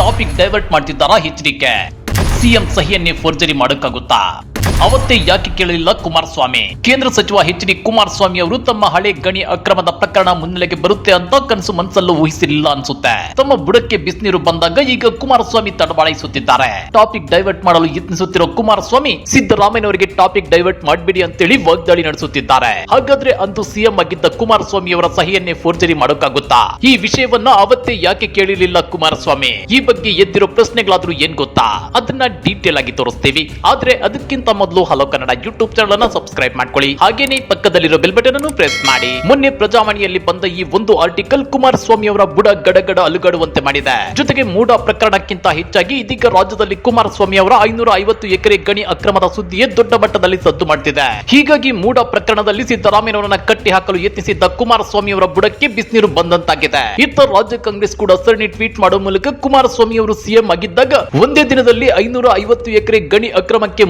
Topic divert ಮಾಡ್ತಿದ್ದಾರಾ? ಎಚ್ಚರಿಕೆ. CM ಸಹಿಯನ್ನೇ forgery ಮಾಡೋಕ್ಕಾಗುತ್ತಾ? ಅವತ್ತೇ ಯಾಕೆ ಕೇಳಲಿಲ್ಲ ಕುಮಾರಸ್ವಾಮಿ? ಕೇಂದ್ರ ಸಚಿವ ಎಚ್ ಡಿ ಕುಮಾರಸ್ವಾಮಿ ಅವರು ತಮ್ಮ ಹಳೆ ಗಣಿ ಅಕ್ರಮದ ಪ್ರಕರಣ ಮುನ್ನೆಲೆಗೆ ಬರುತ್ತೆ ಅಂತ ಕನಸು ಮನಸ್ಸಲ್ಲೂ ಊಹಿಸಿರಲಿಲ್ಲ ಅನ್ಸುತ್ತೆ. ತಮ್ಮ ಬುಡಕ್ಕೆ ಬಿಸಿನೀರು ಬಂದಾಗ ಈಗ ಕುಮಾರಸ್ವಾಮಿ ತಡಬಾಯಿಸುತ್ತಿದ್ದಾರೆ ಟಾಪಿಕ್ ಡೈವರ್ಟ್ ಮಾಡಲು ಯತ್ನಿಸುತ್ತಿರೋ ಕುಮಾರಸ್ವಾಮಿ ಸಿದ್ದರಾಮಯ್ಯನವರಿಗೆ ಟಾಪಿಕ್ ಡೈವರ್ಟ್ ಮಾಡಬೇಡಿ ಅಂತೇಳಿ ವಾಗ್ದಾಳಿ ನಡೆಸುತ್ತಿದ್ದಾರೆ. ಹಾಗಾದ್ರೆ ಅಂದು ಸಿಎಂ ಆಗಿದ್ದ ಕುಮಾರಸ್ವಾಮಿ ಅವರ ಸಹಿಯನ್ನೇ ಫೋರ್ಜರಿ ಮಾಡೋಕ್ಕಾಗುತ್ತಾ? ಈ ವಿಷಯವನ್ನ ಅವತ್ತೇ ಯಾಕೆ ಕೇಳಿರಲಿಲ್ಲ ಕುಮಾರಸ್ವಾಮಿ? ಈ ಬಗ್ಗೆ ಎದ್ದಿರೋ ಪ್ರಶ್ನೆಗಳಾದ್ರೂ ಏನ್ ಗೊತ್ತಾ? ಅದನ್ನ ಡೀಟೇಲ್ ಆಗಿ ತೋರಿಸ್ತೀವಿ. ಆದ್ರೆ ಅದಕ್ಕಿಂತ ಮೊದಲು ಹಲೋ ಕನ್ನಡ ಯೂಟ್ಯೂಬ್ ಚಾನಲ್ ಅನ್ನು ಸಬ್ಸ್ಕ್ರೈಬ್ ಮಾಡ್ಕೊಳ್ಳಿ. ಹಾಗೇನೆ ಪಕ್ಕದಲ್ಲಿರೋ ಬೆಲ್ ಬಟನ್ ಅನ್ನು ಪ್ರೆಸ್ ಮಾಡಿ. ಮೊನ್ನೆ ಪ್ರಜಾವಾಣಿಯಲ್ಲಿ ಬಂದ ಈ ಒಂದು ಆರ್ಟಿಕಲ್ ಕುಮಾರಸ್ವಾಮಿ ಅವರ ಬುಡ ಗಡಗಡ ಅಲುಗಾಡುವಂತೆ ಮಾಡಿದೆ. ಜೊತೆಗೆ ಮೂಡ ಪ್ರಕರಣಕ್ಕಿಂತ ಹೆಚ್ಚಾಗಿ ಇದೀಗ ರಾಜ್ಯದಲ್ಲಿ ಕುಮಾರಸ್ವಾಮಿ ಅವರ ಐನೂರ ಐವತ್ತು ಎಕರೆ ಗಣಿ ಅಕ್ರಮದ ಸುದ್ದಿಯೇ ದೊಡ್ಡ ಮಟ್ಟದಲ್ಲಿ ಸದ್ದು ಮಾಡುತ್ತಿದೆ ಹೀಗಾಗಿ ಮೂಡ ಪ್ರಕರಣದಲ್ಲಿ ಸಿದ್ದರಾಮಯ್ಯನವರನ್ನ ಕಟ್ಟಿ ಹಾಕಲು ಯತ್ನಿಸಿದ್ದ ಕುಮಾರಸ್ವಾಮಿ ಅವರ ಬುಡಕ್ಕೆ ಬಿಸಿನೀರು ಬಂದಂತಾಗಿದೆ. ಇತ್ತ ರಾಜ್ಯ ಕಾಂಗ್ರೆಸ್ ಕೂಡ ಸರಣಿ ಟ್ವೀಟ್ ಮಾಡುವ ಮೂಲಕ ಕುಮಾರಸ್ವಾಮಿ ಅವರು ಸಿಎಂ ಆಗಿದ್ದಾಗ ಒಂದೇ ದಿನದಲ್ಲಿ ಐನೂರ ಐವತ್ತು ಎಕರೆ ಗಣಿ ಅಕ್ರಮಕ್ಕೆ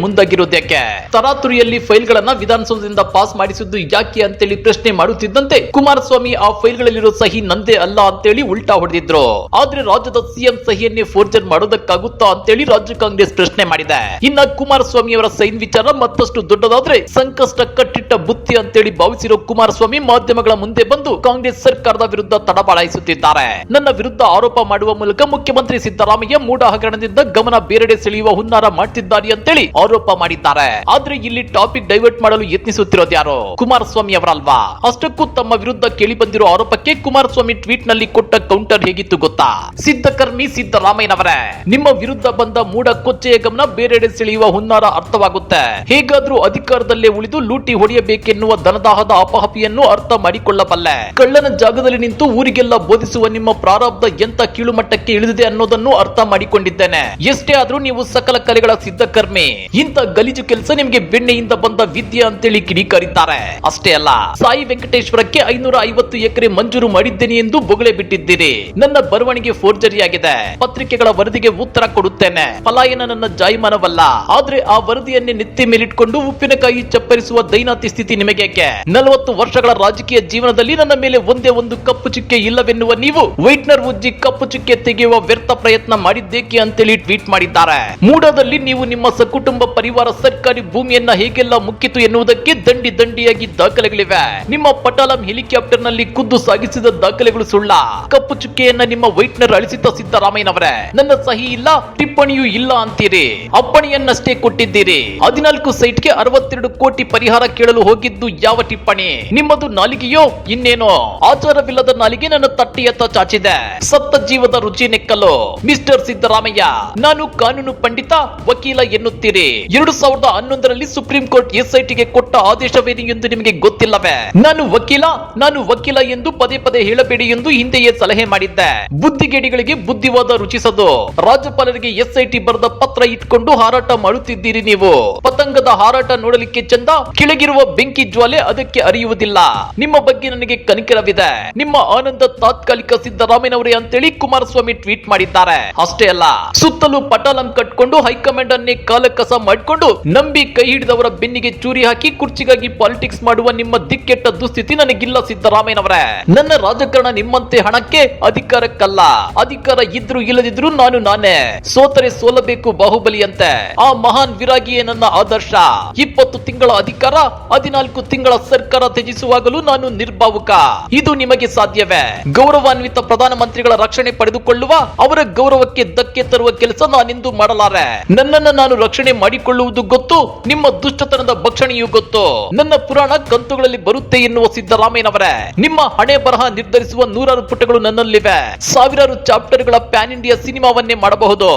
ಮುಂದಾಗಿರೋದ್ಯಾಕೆ ತರಾತುರಿಯಲ್ಲಿ ಫೈಲ್ಗಳನ್ನ ವಿಧಾನಸೌಧದಿಂದ ಪಾಸ್ ಮಾಡಿಸಿದ್ದು ಯಾಕೆ ಅಂತೇಳಿ ಪ್ರಶ್ನೆ ಮಾಡುತ್ತಿದ್ದಂತೆ ಕುಮಾರಸ್ವಾಮಿ ಆ ಫೈಲ್ಗಳಲ್ಲಿರೋ ಸಹಿ ನಂದೇ ಅಲ್ಲ ಅಂತೇಳಿ ಉಲ್ಟಾ ಹೊಡೆದಿದ್ರು. ಆದ್ರೆ ರಾಜ್ಯದ ಸಿಎಂ ಸಹಿಯನ್ನೇ ಫೋರ್ಜರ್ ಮಾಡೋದಕ್ಕಾಗುತ್ತಾ ಅಂತೇಳಿ ರಾಜ್ಯ ಕಾಂಗ್ರೆಸ್ ಪ್ರಶ್ನೆ ಮಾಡಿದೆ. ಇನ್ನ ಕುಮಾರಸ್ವಾಮಿ ಅವರ ಸೈನ್ ವಿಚಾರ ಮತ್ತಷ್ಟು ದೊಡ್ಡದಾದ್ರೆ ಸಂಕಷ್ಟ ಕಟ್ಟಿಟ್ಟ ಬುತ್ತಿ ಅಂತೇಳಿ ಭಾವಿಸಿರೋ ಕುಮಾರಸ್ವಾಮಿ ಮಾಧ್ಯಮಗಳ ಮುಂದೆ ಬಂದು ಕಾಂಗ್ರೆಸ್ ಸರ್ಕಾರದ ವಿರುದ್ಧ ತಡಬಾಳಾಯಿಸುತ್ತಿದ್ದಾರೆ ನನ್ನ ವಿರುದ್ಧ ಆರೋಪ ಮಾಡುವ ಮೂಲಕ ಮುಖ್ಯಮಂತ್ರಿ ಸಿದ್ದರಾಮಯ್ಯ ಮೂಡ ಹಗರಣದಿಂದ ಗಮನ ಬೇರೆಡೆ ಸೆಳೆಯುವ ಹುನ್ನಾರ ಮಾಡ್ತಿದ್ದಾರೆ ಅಂತೇಳಿ ಆರೋಪ ಮಾಡಿದ್ದಾರೆ. ಆದ್ರೆ ಇಲ್ಲಿ ಟಾಪಿಕ್ ಡೈವರ್ಟ್ ಮಾಡಲು ಯತ್ನಿಸುತ್ತಿರೋದು ಯಾರು? ಕುಮಾರಸ್ವಾಮಿ ಅವರಲ್ವಾ? ಅಷ್ಟಕ್ಕೂ ತಮ್ಮ ವಿರುದ್ಧ ಕೇಳಿ ಬಂದಿರೋ ಆರೋಪಕ್ಕೆ ಕುಮಾರಸ್ವಾಮಿ ಟ್ವೀಟ್ನಲ್ಲಿ ಕೊಟ್ಟ ಕೌಂಟರ್ ಹೇಗಿತ್ತು ಗೊತ್ತಾ? ಸಿದ್ಧಕರ್ಮಿ ಸಿದ್ದರಾಮಯ್ಯನವರೇ. ನಿಮ್ಮ ವಿರುದ್ಧ ಬಂದ ಮೂಡ ಕೊಚ್ಚೆಯ ಗಮನ ಬೇರೆಡೆ ಸೆಳೆಯುವ ಹುನ್ನಾರ ಅರ್ಥವಾಗುತ್ತೆ. ಹೇಗಾದ್ರೂ ಅಧಿಕಾರದಲ್ಲೇ ಉಳಿದು ಲೂಟಿ ಹೊಡೆಯಬೇಕೆನ್ನುವ ದನದಾಹದ ಅಪಹಪಿಯನ್ನು ಅರ್ಥ ಮಾಡಿಕೊಳ್ಳಬಲ್ಲೆ. ಕಳ್ಳನ ಜಾಗದಲ್ಲಿ ನಿಂತು ಊರಿಗೆಲ್ಲ ಬೋಧಿಸುವ ನಿಮ್ಮ ಪ್ರಾರಬ್ಧ ಎಂತ ಕೀಳುಮಟ್ಟಕ್ಕೆ ಇಳಿದಿದೆ ಅನ್ನೋದನ್ನು ಅರ್ಥ ಮಾಡಿಕೊಂಡಿದ್ದೇನೆ. ಎಷ್ಟೇ ಆದ್ರೂ ನೀವು ಸಕಲ ಕಲೆಗಳ ಸಿದ್ಧಕರ್ಮಿ ಇಂಥ ಗಲೀಜು ಕೆಲಸ ನಿಮ್ಗೆ ಬೆಣ್ಣೆಯಿಂದ ಬಂದ ವಿದ್ಯೆ ಅಂತೇಳಿ ಕಿಡಿಕಾರಿದ್ದಾರೆ. ಅಷ್ಟೇ ಅಲ್ಲ, ಸಾಯಿ ವೆಂಕಟೇಶ್ವರಕ್ಕೆ ಐನೂರ ಐವತ್ತು ಎಕರೆ ಮಂಜೂರು ಮಾಡಿದ್ದೇನೆ ಎಂದು ಬೊಗಳೆ ಬಿಟ್ಟಿದ್ದೀರಿ. ನನ್ನ ಬರವಣಿಗೆ ಫೋರ್ಜರಿ ಆಗಿದೆ ಪತ್ರಿಕೆಗಳ ವರದಿಗೆ ಉತ್ತರ ಕೊಡುತ್ತೇನೆ. ಪಲಾಯನ ನನ್ನ ಜಾಯಮಾನವಲ್ಲ. ಆದ್ರೆ ಆ ವರದಿಯನ್ನೇ ನೆತ್ತಿ ಮೇಲಿಟ್ಕೊಂಡು ಉಪ್ಪಿನಕಾಯಿ ಚಪ್ಪರಿಸುವ ದೈನಾತಿ ಸ್ಥಿತಿ ನಿಮಗೇಕೆ? ನಲವತ್ತು ವರ್ಷಗಳ ರಾಜಕೀಯ ಜೀವನದಲ್ಲಿ ನನ್ನ ಮೇಲೆ ಒಂದೇ ಒಂದು ಕಪ್ಪು ಚುಕ್ಕೆ ಇಲ್ಲವೆನ್ನುವ ನೀವು ವೈಟ್ನರ್ ಉಜ್ಜಿ ಕಪ್ಪು ಚುಕ್ಕೆ ತೆಗೆಯುವ ವ್ಯರ್ಥ ಪ್ರಯತ್ನ ಮಾಡಿದ್ದೇಕೆ ಅಂತೇಳಿ ಟ್ವೀಟ್ ಮಾಡಿದ್ದಾರೆ. ಮೂಡದಲ್ಲಿ ನೀವು ನಿಮ್ಮ ಸಕುಟುಂಬ ಪರಿವಾರ ಸರ್ಕಾರಿ ಭೂಮಿಯನ್ನ ಹೇಗೆಲ್ಲ ಮುಕ್ಕಿತು ಎನ್ನುವುದಕ್ಕೆ ದಂಡಿ ದಂಡಿಯಾಗಿ ದಾಖಲೆಗಳಿವೆ. ನಿಮ್ಮ ಪಟಾಲಂ ಹೆಲಿಕಾಪ್ಟರ್ನಲ್ಲಿ ಖುದ್ದು ಸಾಗಿಸಿದ ದಾಖಲೆಗಳು ಸುಳ್ಳ. ಕಪ್ಪು ಚುಕ್ಕೆಯನ್ನ ನಿಮ್ಮ ವೈಟ್ನರ್ ಅಳಿಸಿದ ಸಿದ್ದರಾಮಯ್ಯನವರೇ. ನನ್ನ ಸಹಿ ಇಲ್ಲ, ಟಿಪ್ಪಣಿಯೂ ಇಲ್ಲ ಅಂತೀರಿ. ಅಪ್ಪಣಿಯನ್ನಷ್ಟೇ ಕೊಟ್ಟಿದ್ದೀರಿ. ಹದಿನಾಲ್ಕು ಸೈಟ್ಗೆ ಅರವತ್ತೆರಡು ಕೋಟಿ ಪರಿಹಾರ ಕೇಳಲು ಹೋಗಿದ್ದು ಯಾವ ಟಿಪ್ಪಣಿ? ನಿಮ್ಮದು ನಾಲಿಗೆಯೋ ಇನ್ನೇನೋ? ಆಚಾರವಿಲ್ಲದ ನಾಲಿಗೆ ನನ್ನ ತಟ್ಟೆಯತ್ತ ಚಾಚಿದೆ. ಸತ್ತ ಜೀವದ ರುಚಿ ನೆಕ್ಕಲು. ಮಿಸ್ಟರ್ ಸಿದ್ದರಾಮಯ್ಯ, ನಾನು ಕಾನೂನು ಪಂಡಿತ, ವಕೀಲ ಎನ್ನುತ್ತೀರಿ. ಎರಡು ಸಾವಿರದ ಹನ್ನೊಂದರಲ್ಲಿ ಸುಪ್ರೀಂ ಕೋರ್ಟ್ ಎಸ್ಐಟಿಗೆ ಕೊಟ್ಟ ಆದೇಶವೇನು ಎಂದು ನಿಮಗೆ ಗೊತ್ತಿಲ್ಲವೇ? ನಾನು ವಕೀಲ ನಾನು ವಕೀಲ ಎಂದು ಪದೇ ಪದೇ ಹೇಳಬೇಡಿ ಎಂದು ಹಿಂದೆಯೇ ಸಲಹೆ ಮಾಡಿದ್ದೆ. ಬುದ್ಧಿಗೇಡಿಗಳಿಗೆ ಬುದ್ಧಿವಾದ ರುಚಿಸದು. ರಾಜ್ಯಪಾಲರಿಗೆ ಎಸ್ಐಟಿ ಬರೆದ ಪತ್ರ ಇಟ್ಕೊಂಡು ಹಾರಾಟ ಮಾಡುತ್ತಿದ್ದೀರಿ ನೀವು. ಪತಂಗದ ಹಾರಾಟ ನೋಡಲಿಕ್ಕೆ ಚಂದ, ಕೆಳಗಿರುವ ಬೆಂಕಿ ಜ್ವಾಲೆ ಅದಕ್ಕೆ ಅರಿಯುವುದಿಲ್ಲ. ನಿಮ್ಮ ಬಗ್ಗೆ ನನಗೆ ಕನಿಕರವಿದೆ. ನಿಮ್ಮ ಆನಂದ ತಾತ್ಕಾಲಿಕ ಸಿದ್ದರಾಮಯ್ಯನವರೇ ಅಂತೇಳಿ ಕುಮಾರಸ್ವಾಮಿ ಟ್ವೀಟ್ ಮಾಡಿದ್ದಾರೆ. ಅಷ್ಟೇ ಅಲ್ಲ, ಸುತ್ತಲೂ ಪಟಾಲಂ ಕಟ್ಕೊಂಡು ಹೈಕಮಾಂಡ್ ಅನ್ನೇ ಕಾಲಕಸ ಮಾಡಿಕೊಂಡು ನಂಬಿ ಕೈ ಹಿಡಿದವರ ಬೆನ್ನಿಗೆ ಚೂರಿ ಹಾಕಿ ಕುರ್ಚಿಗಾಗಿ ಪಾಲಿಟಿಕ್ಸ್ ಮಾಡುವ ನಿಮ್ಮ ದಿಕ್ಕೆಟ್ಟ ದುಸ್ಥಿತಿ ನನಗಿಲ್ಲ ಸಿದ್ದರಾಮಯ್ಯನವರೇ. ನನ್ನ ರಾಜಕಾರಣ ನಿಮ್ಮಂತೆ ಹಣಕ್ಕೆ ಅಧಿಕಾರಕ್ಕಲ್ಲ. ಅಧಿಕಾರ ಇದ್ರು ಇಲ್ಲದಿದ್ರು ನಾನು ನಾನೇ. ಸೋತರೆ ಸೋಲಬೇಕು ಬಾಹುಬಲಿಯಂತೆ. ಆ ಮಹಾನ್ ವಿರಾಗಿಯೇ ನನ್ನ ಆದರ್ಶ. ಇಪ್ಪತ್ತು ತಿಂಗಳ ಅಧಿಕಾರ, ಹದಿನಾಲ್ಕು ತಿಂಗಳ ಸರ್ಕಾರ ತ್ಯಜಿಸುವಾಗಲೂ ನಾನು ನಿರ್ಭಾವುಕ. ಇದು ನಿಮಗೆ ಸಾಧ್ಯವೇ. ಗೌರವಾನ್ವಿತ ಪ್ರಧಾನಮಂತ್ರಿಗಳ ರಕ್ಷಣೆ ಪಡೆದುಕೊಳ್ಳುವ, ಅವರ ಗೌರವಕ್ಕೆ ಧಕ್ಕೆ ತರುವ ಕೆಲಸ ನಾನಿಂದು ಮಾಡಲಾರೆ. ನನ್ನನ್ನ ನಾನು ರಕ್ಷಣೆ ಮಾಡಿಕೊಳ್ಳುವುದು ಗೊತ್ತು. ನಿಮ್ಮ ದುಷ್ಟತನದ ಭಕ್ಷಣೆಯೂ ಗೊತ್ತು. ನನ್ನ ಪುರಾಣ ಕಂತುಗಳಲ್ಲಿ ಬರುತ್ತೆ ಎನ್ನುವ ಸಿದ್ದರಾಮಯ್ಯನವರೇ. ನಿಮ್ಮ ಹಣೆ ಬರಹ ನಿರ್ಧರಿಸುವ ನೂರಾರು ಪುಟಗಳು ನನ್ನಲ್ಲಿವೆ. ಸಾವಿರಾರು ಚಾಪ್ಟರ್ಗಳ ಪ್ಯಾನ್ ಇಂಡಿಯಾ ಸಿನಿಮಾವನ್ನೇ ಮಾಡಬಹುದು.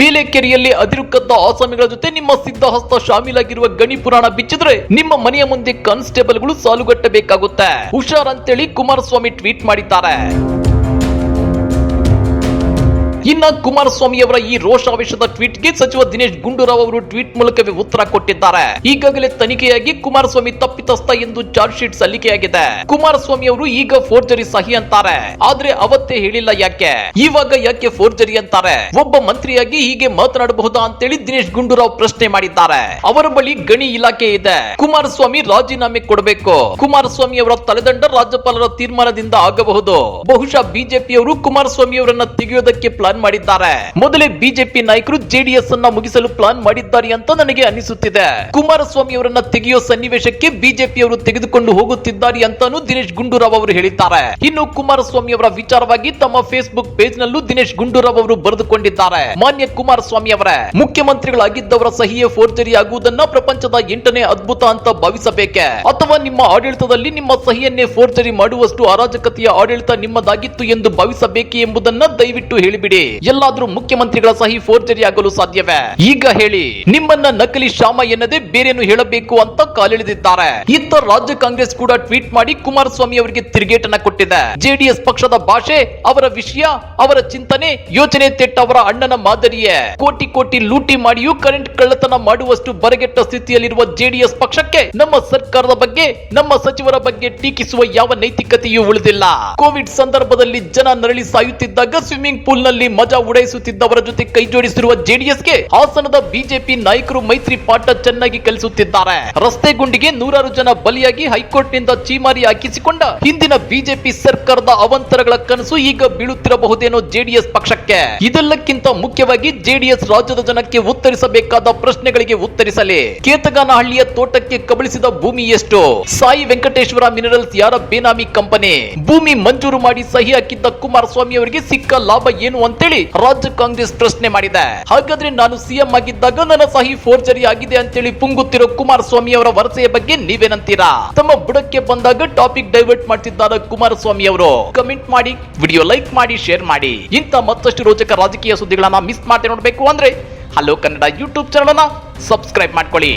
ಬೇಲೆಕೆರೆಯಲ್ಲಿ ಅದಿರುಕದ್ದ ಆಸಾಮಿಗಳ ಜೊತೆ ನಿಮ್ಮ ಸಿದ್ಧಹಸ್ತ ಶಾಮೀಲಾಗಿರುವ ಗಣಿ ಪುರಾಣ ಬಿಚ್ಚಿದ್ರೆ ನಿಮ್ಮ ಮನೆಯ ಮುಂದೆ ಕಾನ್ಸ್ಟೇಬಲ್ಗಳು ಸಾಲುಗಟ್ಟಬೇಕಾಗುತ್ತೆ. ಹುಷಾರ್ ಅಂತೇಳಿ ಕುಮಾರಸ್ವಾಮಿ ಟ್ವೀಟ್ ಮಾಡಿದ್ದಾರೆ. ಇನ್ನ ಕುಮಾರಸ್ವಾಮಿ ಅವರ ಈ ರೋಷಾವೇಶದ ಟ್ವೀಟ್ಗೆ ಸಚಿವ ದಿನೇಶ್ ಗುಂಡೂರಾವ್ ಅವರು ಟ್ವೀಟ್ ಮೂಲಕವೇ ಉತ್ತರ ಕೊಟ್ಟಿದ್ದಾರೆ. ಈಗಾಗಲೇ ತನಿಖೆಯಾಗಿ ಕುಮಾರಸ್ವಾಮಿ ತಪ್ಪಿತಸ್ಥ ಎಂದು ಚಾರ್ಜ್ ಶೀಟ್ ಸಲ್ಲಿಕೆಯಾಗಿದೆ. ಕುಮಾರಸ್ವಾಮಿ ಅವರು ಈಗ ಫೋರ್ಜರಿ ಸಹಿ ಅಂತಾರೆ. ಆದ್ರೆ ಅವತ್ತೇ ಹೇಳಿಲ್ಲ ಯಾಕೆ? ಇವಾಗ ಯಾಕೆ ಫೋರ್ಜರಿ ಅಂತಾರೆ? ಒಬ್ಬ ಮಂತ್ರಿಯಾಗಿ ಹೀಗೆ ಮಾತನಾಡಬಹುದಾ ಅಂತೇಳಿ ದಿನೇಶ್ ಗುಂಡೂರಾವ್ ಪ್ರಶ್ನೆ ಮಾಡಿದ್ದಾರೆ. ಅವರ ಬಳಿ ಗಣಿ ಇಲಾಖೆ ಇದೆ. ಕುಮಾರಸ್ವಾಮಿ ರಾಜೀನಾಮೆ ಕೊಡಬೇಕು. ಕುಮಾರಸ್ವಾಮಿ ಅವರ ತಲೆದಂಡ ರಾಜ್ಯಪಾಲರ ತೀರ್ಮಾನದಿಂದ ಆಗಬಹುದು. ಬಹುಶಃ ಬಿಜೆಪಿಯವರು ಕುಮಾರಸ್ವಾಮಿ ಅವರನ್ನ ತೆಗೆಯೋದಕ್ಕೆ ಪ್ಲಾನ್ ಪ್ಲಾನ್ ಮಾಡಿದ್ದಾರೆ. ಮೊದಲೇ ಬಿಜೆಪಿ ನಾಯಕರು ಜೆಡಿಎಸ್ ಅನ್ನ ಮುಗಿಸಲು ಪ್ಲಾನ್ ಮಾಡಿದ್ದಾರೆ ಅಂತ ನನಗೆ ಅನಿಸುತ್ತಿದೆ. ಕುಮಾರಸ್ವಾಮಿ ಅವರನ್ನ ತೆಗೆಯೋ ಸನ್ನಿವೇಶಕ್ಕೆ ಬಿಜೆಪಿ ಅವರು ತೆಗೆದುಕೊಂಡು ಹೋಗುತ್ತಿದ್ದಾರೆ ಅಂತಾನು ದಿನೇಶ್ ಗುಂಡೂರಾವ್ ಅವರು ಹೇಳಿದ್ದಾರೆ. ಇನ್ನು ಕುಮಾರಸ್ವಾಮಿ ಅವರ ವಿಚಾರವಾಗಿ ತಮ್ಮ ಫೇಸ್ಬುಕ್ ಪೇಜ್ ನಲ್ಲೂ ದಿನೇಶ್ ಗುಂಡೂರಾವ್ ಅವರು ಬರೆದುಕೊಂಡಿದ್ದಾರೆ. ಮಾನ್ಯ ಕುಮಾರಸ್ವಾಮಿ ಅವರೇ, ಮುಖ್ಯಮಂತ್ರಿಗಳಾಗಿದ್ದವರ ಸಹಿಯೇ ಫೋರ್ಜರಿ ಆಗುವುದನ್ನ ಪ್ರಪಂಚದ ಎಂಟನೇ ಅದ್ಭುತ ಅಂತ ಭಾವಿಸಬೇಕೆ? ಅಥವಾ ನಿಮ್ಮ ಆಡಳಿತದಲ್ಲಿ ನಿಮ್ಮ ಸಹಿಯನ್ನೇ ಫೋರ್ಜರಿ ಮಾಡುವಷ್ಟು ಅರಾಜಕತೆಯ ಆಡಳಿತ ನಿಮ್ಮದಾಗಿತ್ತು ಎಂದು ಭಾವಿಸಬೇಕೆ ಎಂಬುದನ್ನ ದಯವಿಟ್ಟು ಹೇಳಿಬಿಡಿ. ಎಲ್ಲಾದ್ರೂ ಮುಖ್ಯಮಂತ್ರಿಗಳ ಸಹಿ ಫೋರ್ಜರಿ ಆಗಲು ಸಾಧ್ಯವೇ? ಈಗ ಹೇಳಿ, ನಿಮ್ಮನ್ನ ನಕಲಿ ಶಾಮ ಎನ್ನದೇ ಬೇರೇನು ಹೇಳಬೇಕು ಅಂತ ಕಾಲೆಳೆದಿದ್ದಾರೆ. ಇತ್ತ ರಾಜ್ಯ ಕಾಂಗ್ರೆಸ್ ಕೂಡ ಟ್ವೀಟ್ ಮಾಡಿ ಕುಮಾರಸ್ವಾಮಿ ಅವರಿಗೆ ತಿರುಗೇಟನ್ನ ಕೊಟ್ಟಿದೆ. ಜೆಡಿಎಸ್ ಪಕ್ಷದ ಭಾಷೆ, ಅವರ ವಿಷಯ, ಅವರ ಚಿಂತನೆ ಯೋಜನೆ ತೆಟ್ಟ ಅವರ ಅಣ್ಣನ ಮಾದರಿಯೇ. ಕೋಟಿ ಕೋಟಿ ಲೂಟಿ ಮಾಡಿಯೂ ಕರೆಂಟ್ ಕಳ್ಳತನ ಮಾಡುವಷ್ಟು ಬರಗೆಟ್ಟ ಸ್ಥಿತಿಯಲ್ಲಿರುವ ಜೆಡಿಎಸ್ ಪಕ್ಷಕ್ಕೆ ನಮ್ಮ ಸರ್ಕಾರದ ಬಗ್ಗೆ, ನಮ್ಮ ಸಚಿವರ ಬಗ್ಗೆ ಟೀಕಿಸುವ ಯಾವ ನೈತಿಕತೆಯೂ ಉಳಿದಿಲ್ಲ. ಕೋವಿಡ್ ಸಂದರ್ಭದಲ್ಲಿ ಜನ ನರಳಿ ಸಾಯುತ್ತಿದ್ದಾಗ ಸ್ವಿಮ್ಮಿಂಗ್ ಪೂಲ್ನಲ್ಲಿ ಮಜಾ ಉಡಾಯಿಸುತ್ತಿದ್ದವರ ಜೊತೆ ಕೈ ಜೋಡಿಸಿರುವ ಜೆಡಿಎಸ್ಗೆ ಹಾಸನದ ಬಿಜೆಪಿ ನಾಯಕರು ಮೈತ್ರಿ ಪಾಠ ಚೆನ್ನಾಗಿ ಕಲಿಸುತ್ತಿದ್ದಾರೆ. ರಸ್ತೆ ಗುಂಡಿಗೆ ನೂರಾರು ಜನ ಬಲಿಯಾಗಿ ಹೈಕೋರ್ಟ್ನಿಂದ ಚೀಮಾರಿ ಹಾಕಿಸಿಕೊಂಡ ಹಿಂದಿನ ಬಿಜೆಪಿ ಸರ್ಕಾರದ ಅವಂತರಗಳ ಕನಸು ಈಗ ಬೀಳುತ್ತಿರಬಹುದೇನೋ ಜೆಡಿಎಸ್ ಪಕ್ಷಕ್ಕೆ. ಇದೆಲ್ಲಕ್ಕಿಂತ ಮುಖ್ಯವಾಗಿ ಜೆಡಿಎಸ್ ರಾಜ್ಯದ ಜನಕ್ಕೆ ಉತ್ತರಿಸಬೇಕಾದ ಪ್ರಶ್ನೆಗಳಿಗೆ ಉತ್ತರಿಸಲಿ. ಕೇತಗಾನಹಳ್ಳಿಯ ತೋಟಕ್ಕೆ ಕಬಳಿಸಿದ ಭೂಮಿ ಎಷ್ಟು? ಸಾಯಿ ವೆಂಕಟೇಶ್ವರ ಮಿನರಲ್ಸ್ ಯಾರ ಬೇನಾಮಿ ಕಂಪನಿ? ಭೂಮಿ ಮಂಜೂರು ಮಾಡಿ ಸಹಿ ಹಾಕಿದ್ದ ಕುಮಾರಸ್ವಾಮಿ ಅವರಿಗೆ ಸಿಕ್ಕ ಲಾಭ ಏನು ಅಂತೇಳಿ ರಾಜ್ಯ ಕಾಂಗ್ರೆಸ್ ಪ್ರಶ್ನೆ ಮಾಡಿದೆ. ಹಾಗಾದ್ರೆ ನಾನು ಸಿಎಂ ಆಗಿದ್ದಾಗ ನನ್ನ ಸಹಿ ಫೋರ್ಜರಿ ಆಗಿದೆ ಅಂತೇಳಿ ಪುಂಗುತ್ತಿರೋ ಕುಮಾರಸ್ವಾಮಿ ಅವರ ವರಸೆಯ ಬಗ್ಗೆ ನೀವೇನಂತೀರಾ? ತಮ್ಮ ಬುಡಕ್ಕೆ ಬಂದಾಗ ಟಾಪಿಕ್ ಡೈವರ್ಟ್ ಮಾಡ್ತಿದ್ದಾರೆ ಕುಮಾರಸ್ವಾಮಿ ಅವರು. ಕಮೆಂಟ್ ಮಾಡಿ ವಿಡಿಯೋ ಲೈಕ್ ಮಾಡಿ ಶೇರ್ ಮಾಡಿ. ಇಂಥ ಮತ್ತಷ್ಟು ರೋಚಕ ರಾಜಕೀಯ ಸುದ್ದಿಗಳನ್ನ ಮಿಸ್ ಮಾಡದೆ ನೋಡಬೇಕು ಅಂದ್ರೆ ಹಲೋ ಕನ್ನಡ ಯೂಟ್ಯೂಬ್ ಚಾನಲ್ ಅನ್ನ ಸಬ್ಸ್ಕ್ರೈಬ್ ಮಾಡ್ಕೊಳ್ಳಿ.